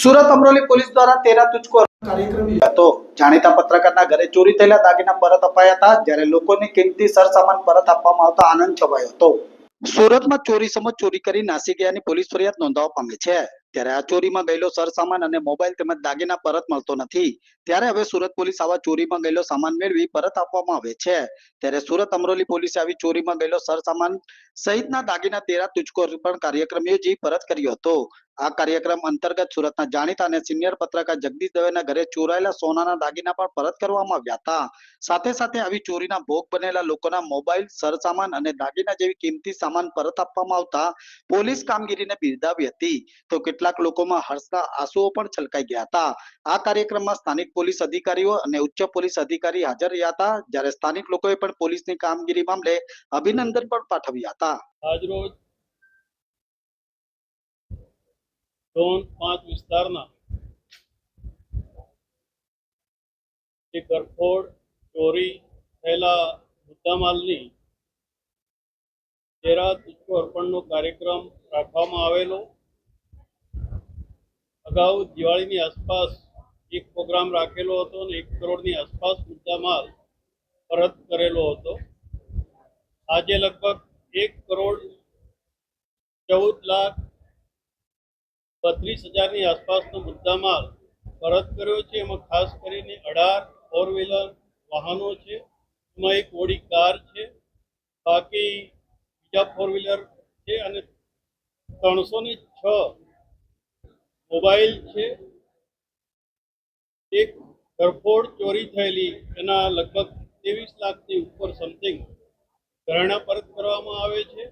Surat Amroli police દ્વારા તેરા તુચકો હતો જાણીતા પત્રકારના ઘરે ચોરી થયેલા દાગીના પરત અપાયા હતા જ્યારે લોકોને કિંમતી સરસામાન પરત આપવામાં આવતા આનંદ છવાયો હતો. સુરતમાં ચોરી સમજ ચોરી કરી નાસી ગયાની પોલીસ ફરિયાદ નોંધાવવા પામી છે. ત્યારે આ ચોરીમાં ગયેલો સરસામાન અને મોબાઈલ તેમજ દાગીના પરત મળતો નથી. ત્યારે હવે સુરત પોલીસ આવા ચોરીમાં ગયેલો સામાન મેળવી પરત આપવામાં આવે છે. ત્યારે સુરત અમરોલી પોલીસે આવી ચોરીમાં ગયેલો સરસામાન સહિતના દાગીના તેરા તુચકો અર્પણ કાર્યક્રમ યોજી પરત કર્યો હતો. આ કાર્યક્રમ અંતર્ગત સુરતના જાણીતા અને સિનિયર પત્રકાર જગદીશ દવેના ઘરે ચોરાયેલા સોનાના દાગીના પણ પરત કરવામાં આવ્યા હતા. સાથે સાથે આવી ચોરીના ભોગ બનેલા લોકોના મોબાઈલ, સરસામાન અને દાગીના જેવી કિંમતી સામાન પરત આપવામાં આવતા પોલીસ કામગીરીને બિરદાવી હતી. તો કેટલાક લોકોમાં હર્ષના આંસુઓ પણ છલકાઈ ગયા હતા. આ કાર્યક્રમમાં સ્થાનિક પોલીસ અધિકારીઓ અને ઉચ્ચ પોલીસ અધિકારી હાજર રહ્યા હતા, જ્યારે સ્થાનિક લોકોએ પણ પોલીસની કામગીરી મામલે અભિનંદન પણ પાઠવ્યા હતા. આજરોજ ઝોન પાંચ વિસ્તારના જે ચોરી થયેલા મુદ્દામાલની તેરા તુચ્છો અર્પણનો કાર્યક્રમ રાખવામાં આવેલો. અગાઉ દિવાળીની આસપાસ એક પ્રોગ્રામ રાખેલો હતો અને એક કરોડની આસપાસ મુદ્દામાલ પરત કરેલો હતો. આજે લગભગ એક કરોડ ચૌદ લાખ બત્રીસ હજારની આસપાસનો મુદ્દામાલ પરત કર્યો છે. એમાં ખાસ કરીને અઢાર ફોર વ્હીલર વાહનો છે. એમાં એક ઓડી કાર છે. બાકી બીજા ફોર વ્હીલર છે અને ત્રણસો ને છ મોબાઈલ છે. એક ઘરફોડ ચોરી થયેલી, એના લગભગ ત્રેવીસ લાખની ઉપર સમથિંગ ઘરેણા પરત કરવામાં આવે છે.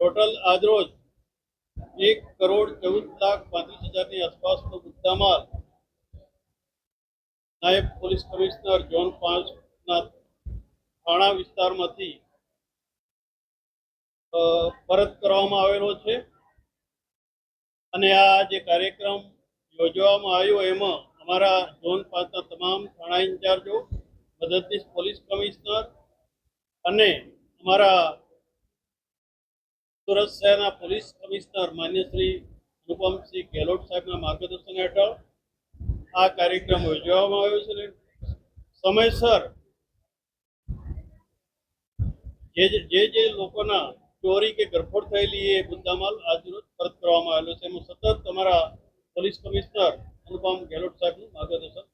ટોટલ આજરોજ એક કરોડ ચૌદ લાખ પાંત્રીસ હજારની આસપાસનો મુદ્દામાલ નાયબ પોલીસ કમિશનર ઝોન પાંચના થાણા વિસ્તારમાંથી પરત કરવામાં આવેલો છે. અને આ જે કાર્યક્રમ યોજવામાં આવ્યો, એમાં અમારા ઝોન પાંચના તમામ થાણા ઇન્ચાર્જો, મદદનીશ પોલીસ કમિશનર અને અમારા સુરત શહેરના પોલીસ કમિશનર માન્ય શ્રી અનુપમસિંહ ગેહલોત સાહેબના માર્ગદર્શન હેઠળ આ કાર્યક્રમ યોજવામાં આવ્યો છે સમયસર જે જે- જે લોકોના ચોરી કે ગરફોડ થયેલી એ મુદ્દામાલ આજરોજ પરત કરવામાં આવેલો છે. એમાં સતત અમારા પોલીસ કમિશનર અનુપમ ગેહલોત સાહેબનું માર્ગદર્શન